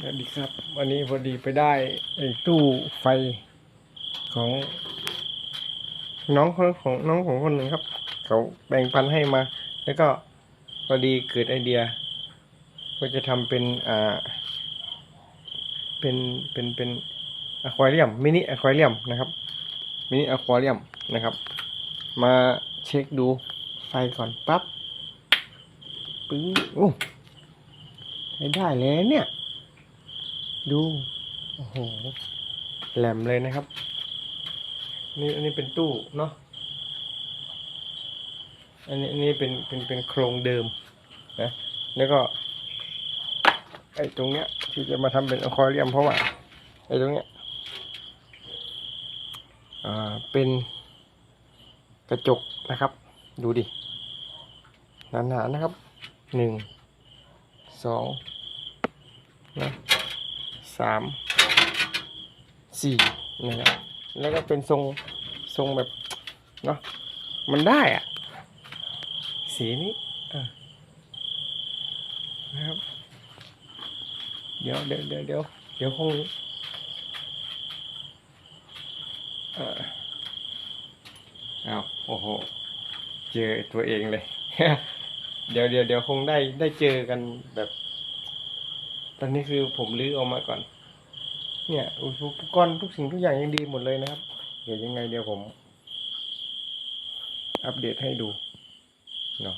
สวัสดีครับ วันนี้พอดีไปได้ไอ้ตู้ไฟของ น้องคนของน้องของคนหนึ่งครับ เขาแบ่งปันให้มา แล้วก็พอดีเกิดไอเดียว่าจะทำเป็นอ่า เป็นเป็นเป็นอะควาเรียมมินิอะควาเรียมนะครับมินิอะควาเรียมนะครับ มาเช็คดูไฟก่อนปั๊บปึ้งโอ้ได้เลยเนี่ย ดู โอ้โห แหลมเลยนะครับ นี่อันนี้เป็นตู้เนาะ อันนี้อันนี้เป็นเป็นเป็นโครงเดิมนะ แล้วก็ไอ้ตรงเนี้ยที่จะมาทำเป็นอควาเรียมเพราะว่าไอ้ตรงเนี้ยอ่าเป็นกระจกนะครับ ดูดิหนาๆนะครับหนึ่งสองนะ สามสี่นะครับแล้วก็เป็นทรงทรงแบบเนาะมันได้อะสีนี้นะครับเดี๋ยวเดี๋ยวเดี๋ยวเดี๋ยวเดี๋ยวคงเอ่ออ้าโอ้โห เจอตัวเองเลย เดี๋ยวเดี๋ยวเดี๋ยวคงได้ได้เจอกันแบบ ตอนนี้คือผมรื้อออกมาก่อน เนี่ยอุปกรณ์ทุกสิ่งทุกอย่างยังดีหมดเลยนะครับ เดี๋ยวยังไงเดี๋ยวผม อัปเดตให้ดูเนาะ